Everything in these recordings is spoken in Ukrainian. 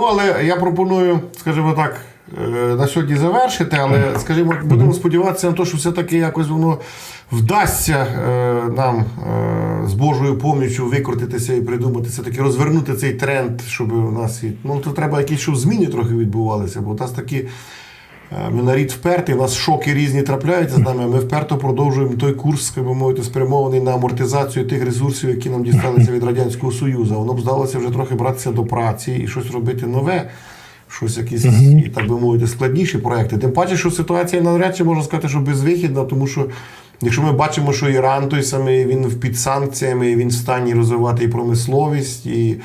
Ну, але я пропоную, скажімо так, е, на сьогодні завершити, але, скажімо, будемо сподіватися на те, що все-таки якось воно вдасться е, нам е, з Божою поміччю викрутитися і придумати все-таки розвернути цей тренд, щоб у нас. Ну, то треба якісь щоб зміни трохи відбувалися, бо у нас такі. Е, Ми нарід впертий, у нас шоки різні трапляються з нами. Ми вперто продовжуємо той курс, як би мовити, спрямований на амортизацію тих ресурсів, які нам дісталися від Радянського Союзу. Воно б здалося вже трохи братися до праці і щось робити нове, щось якісь, так би мовити, складніші проекти. Тим паче, що ситуація навряд чи можна сказати, що безвихідна, тому що якщо ми бачимо, що Іран той самий, він під санкціями, він в стані розвивати і промисловість, і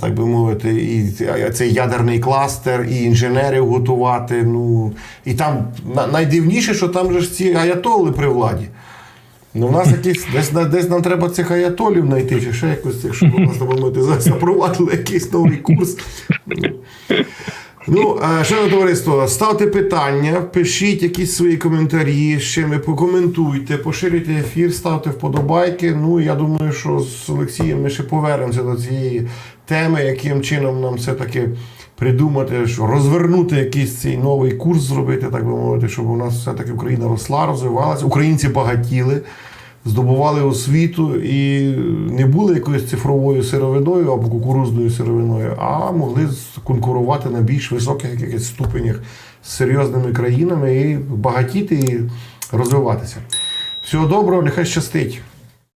так би мовити, і цей ядерний кластер, і інженерів готувати. Ну, і там найдивніше, що там же ж ці аятоли при владі. Ну, в нас якісь, десь, десь нам треба цих аятолів знайти, чи ще якось, якщо у запровадили якийсь новий курс. Ну, е, шановне товариство, ставте питання, пишіть якісь свої коментарі, ще ми покоментуйте, поширюйте ефір, ставте вподобайки. Ну, я думаю, що з Олексієм ми ще повернемося до цієї теми, яким чином нам все-таки придумати, що розвернути якийсь цей новий курс зробити, так би мовити, щоб у нас все-таки Україна росла, розвивалася, українці багатіли. Здобували освіту і не були якоюсь цифровою сировиною або кукурузною сировиною, а могли конкурувати на більш високих якихось ступенях з серйозними країнами і багатіти і розвиватися. Всього доброго, нехай щастить.